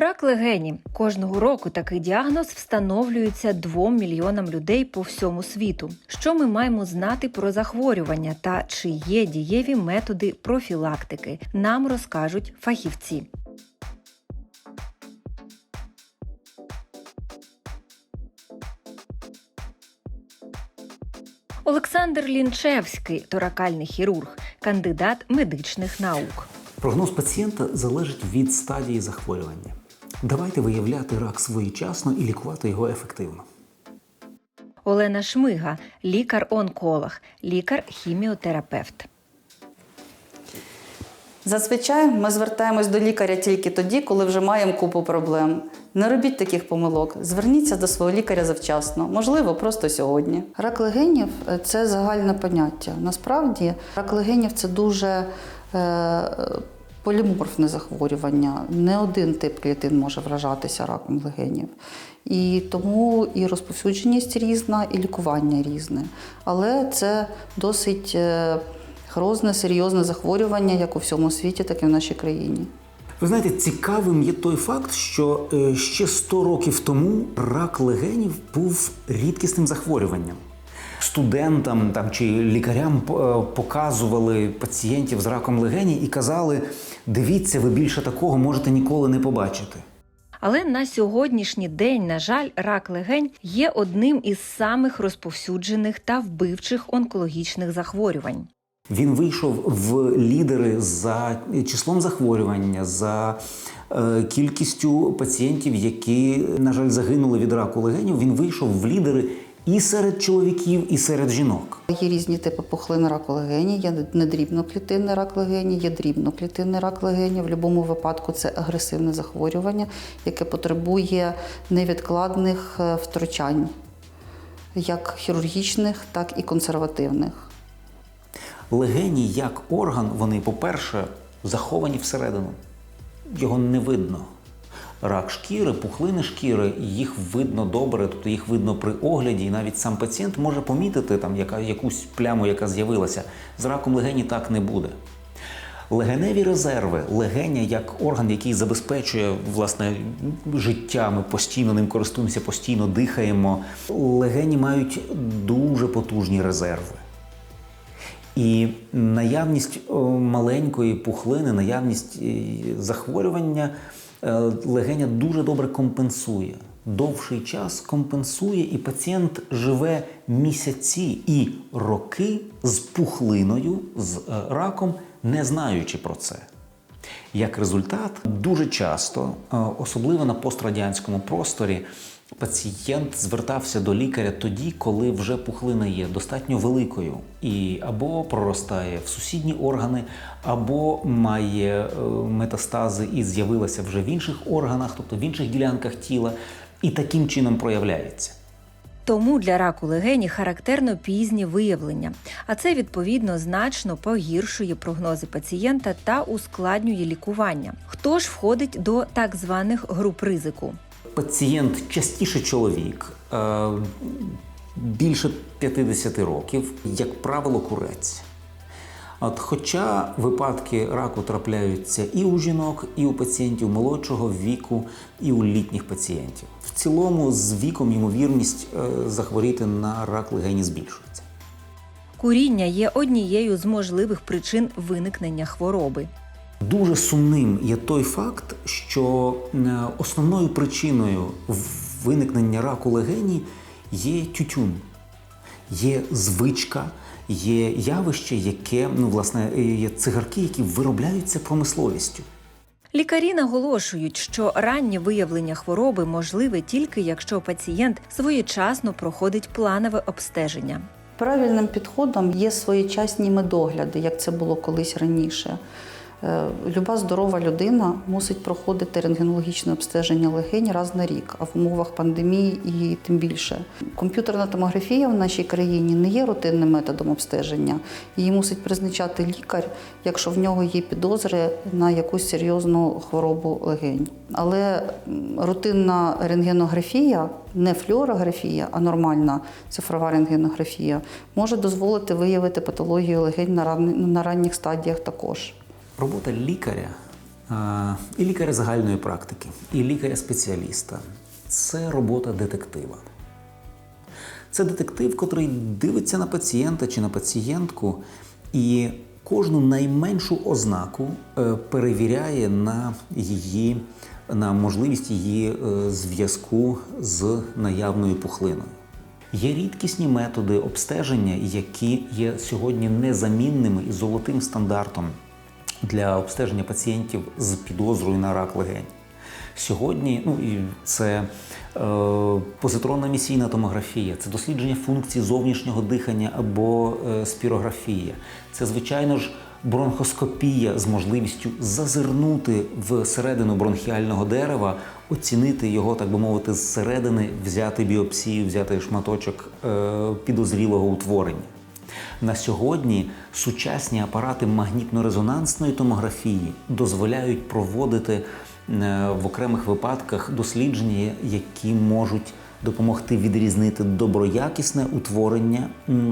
Рак легені кожного року такий діагноз встановлюється двом мільйонам людей по всьому світу. Що ми маємо знати про захворювання та чи є дієві методи профілактики, нам розкажуть фахівці. Олександр Лінчевський, торакальний хірург, кандидат медичних наук. Прогноз пацієнта залежить від стадії захворювання. Давайте виявляти рак своєчасно і лікувати його ефективно. Олена Шмига, лікар-онколог, лікар-хіміотерапевт. Зазвичай ми звертаємось до лікаря тільки тоді, коли вже маємо купу проблем. Не робіть таких помилок. Зверніться до свого лікаря завчасно, можливо, просто сьогодні. Рак легенів це загальне поняття. Насправді, рак легенів це дуже е, поліморфне захворювання. Не один тип клітин може вражатися раком легенів. І тому і розповсюдженість різна, і лікування різне. Але це досить е, грозне, серйозне захворювання як у всьому світі, так і в нашій країні. Ви знаєте, цікавим є той факт, що е, ще 100 років тому рак легенів був рідкісним захворюванням. Студентам там чи лікарям е, показували пацієнтів з раком легені і казали: дивіться, ви більше такого можете ніколи не побачити. Але на сьогоднішній день, на жаль, рак легень є одним із самих розповсюджених та вбивчих онкологічних захворювань. Він вийшов в лідери за числом захворювання, за е, кількістю пацієнтів, які, на жаль, загинули від раку легенів. Він вийшов в лідери і серед чоловіків, і серед жінок. Є різні типи пухлин раку легені, є недрібноклітинний рак легені, є дрібноклітинний рак легені. В будь-якому випадку це агресивне захворювання, яке потребує невідкладних е, втручань, як хірургічних, так і консервативних. Легені як орган, вони, по-перше, заховані всередину. Його не видно. Рак шкіри, пухлини шкіри, їх видно добре, тобто їх видно при огляді, і навіть сам пацієнт може помітити там яка, якусь пляму, яка з'явилася. З раком легені так не буде. Легеневі резерви, легеня як орган, який забезпечує власне життя, ми постійно ним користуємося, постійно дихаємо. Легені мають дуже потужні резерви. І наявність маленької пухлини, наявність е, захворювання е, легеня дуже добре компенсує. Довший час компенсує, і пацієнт живе місяці і роки з пухлиною, з е, раком, не знаючи про це. Як результат, дуже часто, е, особливо на пострадянському просторі, пацієнт звертався до лікаря тоді, коли вже пухлина є достатньо великою і або проростає в сусідні органи, або має е, метастази і з'явилася вже в інших органах, тобто в інших ділянках тіла, і таким чином проявляється. Тому для раку легені характерно пізні виявлення, а це відповідно значно погіршує прогнози пацієнта та ускладнює лікування. Хто ж входить до так званих груп ризику? Пацієнт частіше чоловік, е, більше 50 років, як правило, курець. От, хоча випадки раку трапляються і у жінок, і у пацієнтів молодшого віку, і у літніх пацієнтів. В цілому, з віком ймовірність е, захворіти на рак легені збільшується. Куріння є однією з можливих причин виникнення хвороби. Дуже сумним є той факт, що е, основною причиною виникнення раку легені є тютюн, є звичка, є явище, яке ну, власне є цигарки, які виробляються промисловістю. Лікарі наголошують, що раннє виявлення хвороби можливе тільки якщо пацієнт своєчасно проходить планове обстеження. Правильним підходом є своєчасні медогляди, як це було колись раніше. Е, Люба здорова людина мусить проходити рентгенологічне обстеження легень раз на рік, а в умовах пандемії і тим більше. Комп'ютерна томографія в нашій країні не є рутинним методом обстеження. Її мусить призначати лікар, якщо в нього є підозри на якусь серйозну хворобу легень. Але рутинна рентгенографія, не флюорографія, а нормальна цифрова рентгенографія, може дозволити виявити патологію легень на ран- на ранніх стадіях також. Робота лікаря І лікаря загальної практики, і лікаря-спеціаліста це робота детектива. Це детектив, котрий дивиться на пацієнта чи на пацієнтку і кожну найменшу ознаку е, перевіряє на її на можливість її е, зв'язку з наявною пухлиною. Є рідкісні методи обстеження, які є сьогодні незамінними і золотим стандартом для обстеження пацієнтів з підозрою на рак легень. Сьогодні ну, і це е, позитронна місійна томографія, це дослідження функцій зовнішнього дихання або е, спірографія. Це, звичайно ж, бронхоскопія з можливістю зазирнути всередину бронхіального дерева, оцінити його, так би мовити, зсередини, взяти біопсію, взяти шматочок е, підозрілого утворення. На сьогодні сучасні апарати магнітно-резонансної томографії дозволяють проводити е, в окремих випадках дослідження, які можуть допомогти відрізнити доброякісне утворення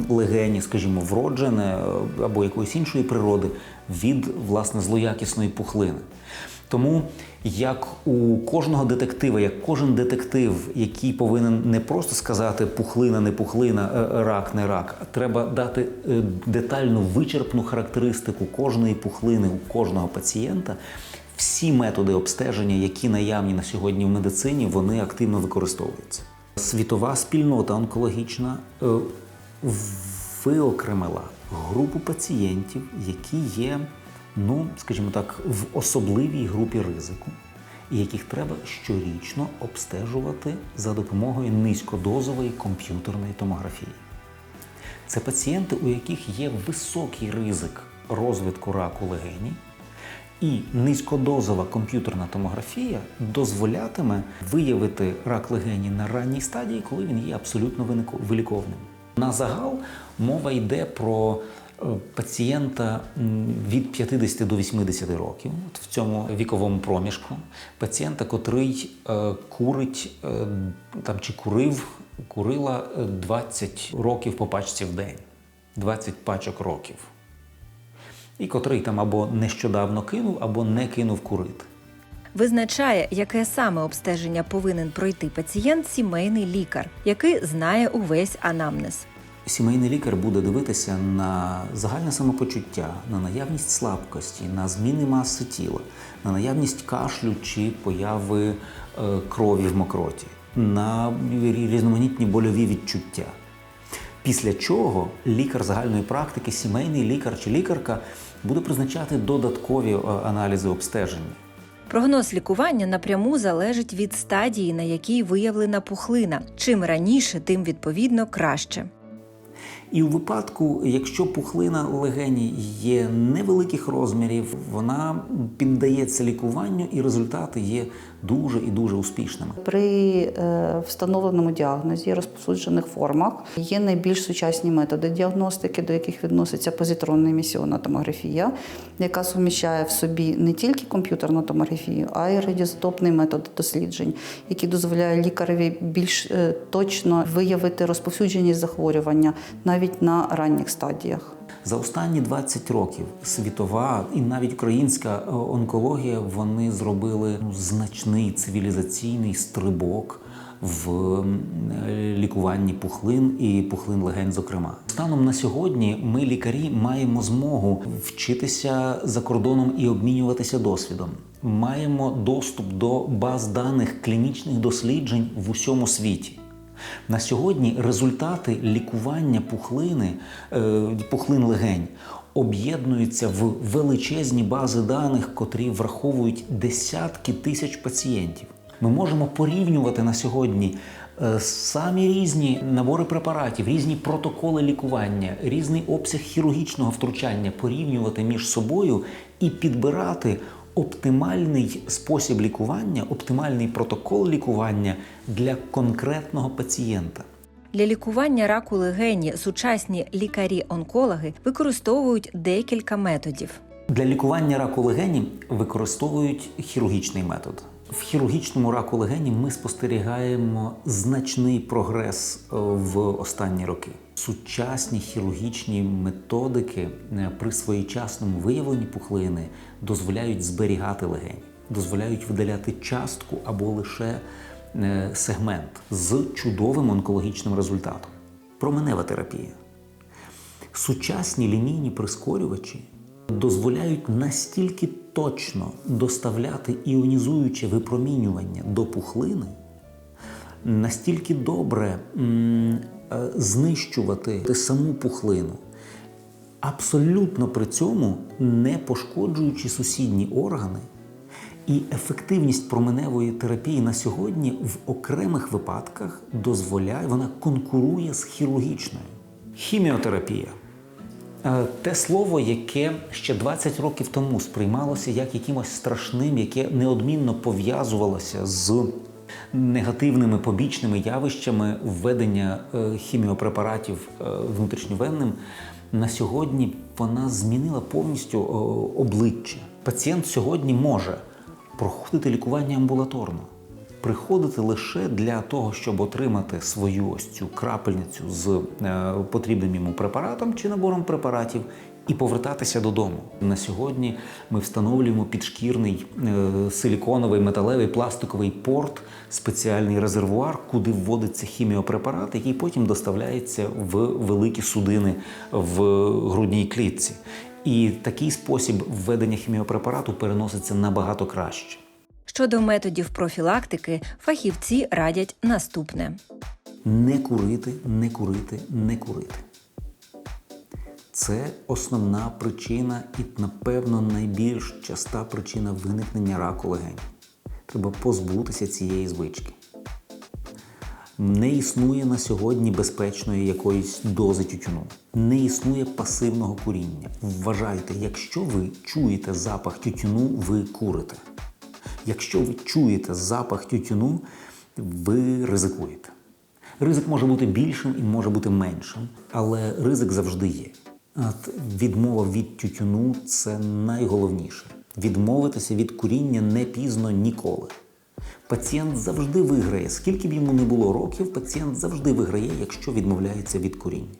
легені, скажімо, вроджене е, або якоїсь іншої природи, від власне злоякісної пухлини. Тому як у кожного детектива, як кожен детектив, який повинен не просто сказати пухлина, не пухлина, е, рак, не рак, а треба дати е, детальну вичерпну характеристику кожної пухлини у кожного пацієнта. Всі методи обстеження, які наявні на сьогодні в медицині, вони активно використовуються. Світова спільнота онкологічна е, виокремила групу пацієнтів, які є, ну скажімо так, в особливій групі ризику, яких треба щорічно обстежувати за допомогою низькодозової комп'ютерної томографії. Це пацієнти, у яких є високий ризик розвитку раку легені, і низькодозова комп'ютерна томографія дозволятиме виявити рак легені на ранній стадії, коли він є абсолютно виліковним. На загал мова йде про пацієнта від 50 до 80 років в цьому віковому проміжку. Пацієнта, котрий е, курить е, там чи курив, курила е, 20 років по пачці в день, 20 пачок років і котрий там або нещодавно кинув, або не кинув курити. Визначає, яке саме обстеження повинен пройти пацієнт сімейний лікар, який знає увесь анамнез. Сімейний лікар буде дивитися на загальне самопочуття, на наявність слабкості, на зміни маси тіла, на наявність кашлю чи появи е, крові в мокроті, на різноманітні больові відчуття. Після чого лікар загальної практики, сімейний лікар чи лікарка буде призначати додаткові е, аналізи обстеження. Прогноз лікування напряму залежить від стадії, на якій виявлена пухлина. Чим раніше, тим відповідно краще. І у випадку, якщо пухлина легені є невеликих розмірів, вона піддається лікуванню, і результати є дуже і дуже успішними. При е, встановленому діагнозі розповсюджених формах є найбільш сучасні методи діагностики, до яких відноситься позитронна емісіонна томографія, яка суміщає в собі не тільки комп'ютерну томографію, а й радіозотопний метод досліджень, який дозволяє лікареві більш е, точно виявити розповсюдженість захворювання навіть на ранніх стадіях. За останні 20 років світова і навіть українська е, онкологія вони зробили ну, значний цивілізаційний стрибок в е, лікуванні пухлин і пухлин легень, зокрема. Станом на сьогодні ми, лікарі, маємо змогу вчитися за кордоном і обмінюватися досвідом. Маємо доступ до баз даних клінічних досліджень в усьому світі. На сьогодні результати лікування пухлини, е, пухлин легень об'єднуються в величезні бази даних, котрі враховують десятки тисяч пацієнтів. Ми можемо порівнювати на сьогодні е, самі різні набори препаратів, різні протоколи лікування, різний обсяг хірургічного втручання, порівнювати між собою і підбирати оптимальний спосіб лікування, оптимальний протокол лікування для конкретного пацієнта. Для лікування раку легені сучасні лікарі-онкологи використовують декілька методів. Для лікування раку легені використовують хірургічний метод. В хірургічному раку легені ми спостерігаємо значний прогрес е, в останні роки. Сучасні хірургічні методики е, при своєчасному виявленні пухлини дозволяють зберігати легені, дозволяють видаляти частку або лише е, сегмент з чудовим онкологічним результатом. Променева терапія. Сучасні лінійні прискорювачі дозволяють настільки точно доставляти іонізуюче випромінювання до пухлини, настільки добре е, знищувати саму пухлину, абсолютно при цьому не пошкоджуючи сусідні органи. І ефективність променевої терапії на сьогодні в окремих випадках дозволяє, вона конкурує з хірургічною. Хіміотерапія те слово, яке ще 20 років тому сприймалося як якимось страшним, яке неодмінно пов'язувалося з негативними побічними явищами введення е, хіміопрепаратів е, внутрішньовенним, на сьогодні вона змінила повністю е, обличчя. Пацієнт сьогодні може проходити лікування амбулаторно приходити лише для того, щоб отримати свою ось цю крапельницю з е, потрібним йому препаратом чи набором препаратів. І повертатися додому на сьогодні. Ми встановлюємо підшкірний е, силіконовий металевий пластиковий порт, спеціальний резервуар, куди вводиться хіміопрепарат, який потім доставляється в великі судини в грудній клітці. І такий спосіб введення хіміопрепарату переноситься набагато краще. Щодо методів профілактики, фахівці радять наступне. Не курити, не курити, не курити. Це основна причина і, напевно, найбільш часта причина виникнення раку легень. Треба позбутися цієї звички. Не існує на сьогодні безпечної якоїсь дози тютюну. Не існує пасивного куріння. Вважайте, якщо ви чуєте запах тютюну, ви курите. Якщо ви чуєте запах тютюну, ви ризикуєте. Ризик може бути більшим і може бути меншим, але ризик завжди є. От відмова від тютюну це найголовніше. Відмовитися від куріння не пізно ніколи. Пацієнт завжди виграє. Скільки б йому не було років, пацієнт завжди виграє, якщо відмовляється від куріння.